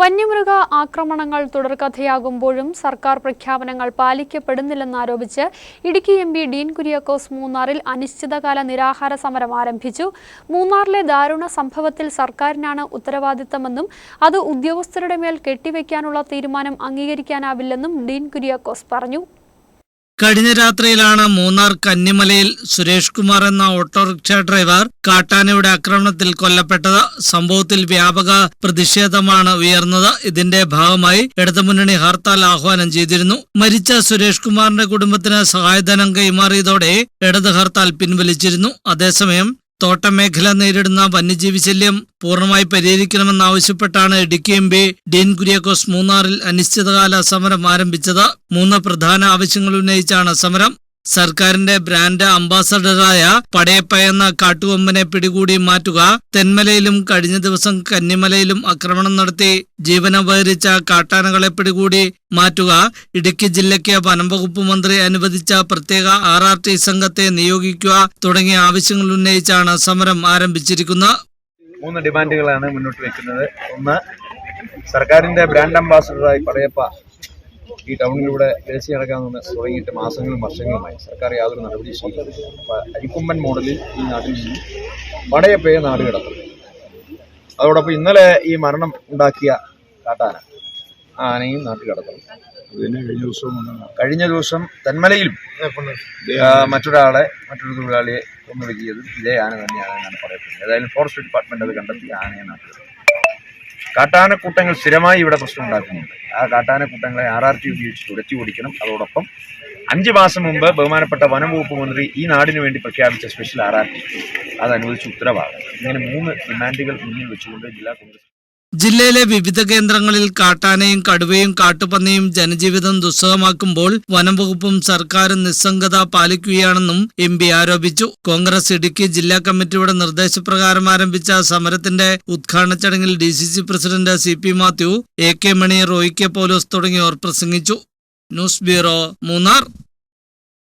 വന്യമൃഗ ആക്രമണങ്ങൾ തുടർക്കഥയാകുമ്പോഴും സർക്കാർ പ്രഖ്യാപനങ്ങൾ പാലിക്കപ്പെടുന്നില്ലെന്നാരോപിച്ച് ഇടുക്കി എം പി ഡീൻ കുര്യാക്കോസ് മൂന്നാറിൽ അനിശ്ചിതകാല നിരാഹാര സമരം ആരംഭിച്ചു. മൂന്നാറിലെ ദാരുണ സംഭവത്തിൽ സർക്കാരിനാണ് ഉത്തരവാദിത്തമെന്നും അത് ഉദ്യോഗസ്ഥരുടെ മേൽ കെട്ടിവെക്കാനുള്ള തീരുമാനം അംഗീകരിക്കാനാവില്ലെന്നും ഡീൻ കുര്യാക്കോസ് പറഞ്ഞു. കഴിഞ്ഞ രാത്രിയിലാണ് മൂന്നാർ കന്നിമലയിൽ സുരേഷ് കുമാർ എന്ന ഓട്ടോറിക്ഷ ഡ്രൈവർ കാട്ടാനയുടെ ആക്രമണത്തിൽ കൊല്ലപ്പെട്ടത്. സംഭവത്തിൽ വ്യാപക പ്രതിഷേധമാണ് ഉയർന്നത്. ഇതിന്റെ ഭാഗമായി ഇടതുമുന്നണി ഹർത്താൽ ആഹ്വാനം ചെയ്തിരുന്നു. മരിച്ച സുരേഷ് കുമാറിന്റെ കുടുംബത്തിന് സഹായധനം കൈമാറിയതോടെ ഇടത് ഹർത്താൽ പിൻവലിച്ചിരുന്നു. അതേസമയം തോട്ടമേഖല നേരിടുന്ന വന്യജീവി ശല്യം പൂർണമായി പരിഹരിക്കണമെന്നാവശ്യപ്പെട്ടാണ് ഇടുക്കി എം പി ഡീൻ കുര്യാക്കോസ് മൂന്നാറിൽ അനിശ്ചിതകാല സമരം ആരംഭിച്ചത്. മൂന്ന് പ്രധാന ആവശ്യങ്ങൾ ഉന്നയിച്ചാണ് സമരം. സർക്കാരിന്റെ ബ്രാൻഡ് അംബാസഡറായ പടയപ്പ എന്ന കാട്ടുകൊമ്പനെ പിടികൂടി മാറ്റുക തെന്മലയിലും കഴിഞ്ഞ ദിവസം കന്നിമലയിലും ആക്രമണം നടത്തി ജീവനപഹരിച്ച കാട്ടാനകളെ പിടികൂടി മാറ്റുക. ഇടുക്കി ജില്ലയ്ക്ക് വനംവകുപ്പ് മന്ത്രി അനുവദിച്ച പ്രത്യേക ആർ ആർ ടി സംഘത്തെ നിയോഗിക്കുക തുടങ്ങിയ ആവശ്യങ്ങൾ ഉന്നയിച്ചാണ് സമരം ആരംഭിച്ചിരിക്കുന്നത്. മൂന്ന് ഡിമാൻഡുകളാണ് മുന്നോട്ട് വെക്കുന്നത്. ഒന്ന് സർക്കാരിന്റെ ബ്രാൻഡ് അംബാസഡറായി പടയപ്പ ഈ ടൗണിലൂടെ ദേശീയ നടക്കാമെന്ന് തുടങ്ങിയിട്ട് മാസങ്ങളും വർഷങ്ങളുമായി സർക്കാർ യാതൊരു നടപടി സ്വീകരിക്കുന്നു അരിക്കൊമ്പൻ മോഡലിൽ ഈ നാട്ടിൽ നിന്ന് പടയപ്പയെ നാട് കിടക്കും അതോടൊപ്പം ഇന്നലെ ഈ മരണം ഉണ്ടാക്കിയ കാട്ടാന ആ ആനയും നാട്ടിൽ കിടക്കും കഴിഞ്ഞ ദിവസം തെന്മലയിലും മറ്റൊരാളെ മറ്റൊരു തൊഴിലാളിയെ കൊന്നൊടുക്കിയതും ഇതേ ആന തന്നെയാണ് എന്നാണ് പറയപ്പെടുന്നത്. ഏതായാലും ഫോറസ്റ്റ് ഡിപ്പാർട്ട്മെന്റ് അത് കണ്ടെത്തി ആനയെ നാട്ടിൽ കാട്ടാനക്കൂട്ടങ്ങൾ സ്ഥിരമായി ഇവിടെ പ്രശ്നം ഉണ്ടാക്കുന്നുണ്ട്. ആ കാട്ടാനക്കൂട്ടങ്ങളെ ആർ ആർ ടി ഉപയോഗിച്ച് തുടച്ചു ഓടിക്കണം അതോടൊപ്പം അഞ്ച് മാസം മുമ്പ് ബഹുമാനപ്പെട്ട വനം വകുപ്പ് മന്ത്രി ഈ നാടിനു വേണ്ടി പ്രഖ്യാപിച്ച സ്പെഷ്യൽ ആർ ആർ ടി അത് അനുവദിച്ച ഉത്തരവാണ്. ഇങ്ങനെ മൂന്ന് ഡിമാൻഡുകൾ മുന്നിൽ വെച്ചുകൊണ്ട് ജില്ലാ കോൺഗ്രസ് ജില്ലയിലെ വിവിധ കേന്ദ്രങ്ങളിൽ കാട്ടാനയും കടുവയും കാട്ടുപന്നിയും ജനജീവിതം ദുസ്സഹമാക്കുമ്പോൾ വനംവകുപ്പും സർക്കാരും നിസ്സംഗത പാലിക്കുകയാണെന്നും എം പി ആരോപിച്ചു. കോൺഗ്രസ് ഇടുക്കി ജില്ലാ കമ്മിറ്റിയുടെ നിർദ്ദേശപ്രകാരം ആരംഭിച്ച സമരത്തിന്റെ ഉദ്ഘാടന ചടങ്ങിൽ D C C president C P Mathew A K Mani Roy K Paulose തുടങ്ങിയവർ പ്രസംഗിച്ചു. News bureau Munnar.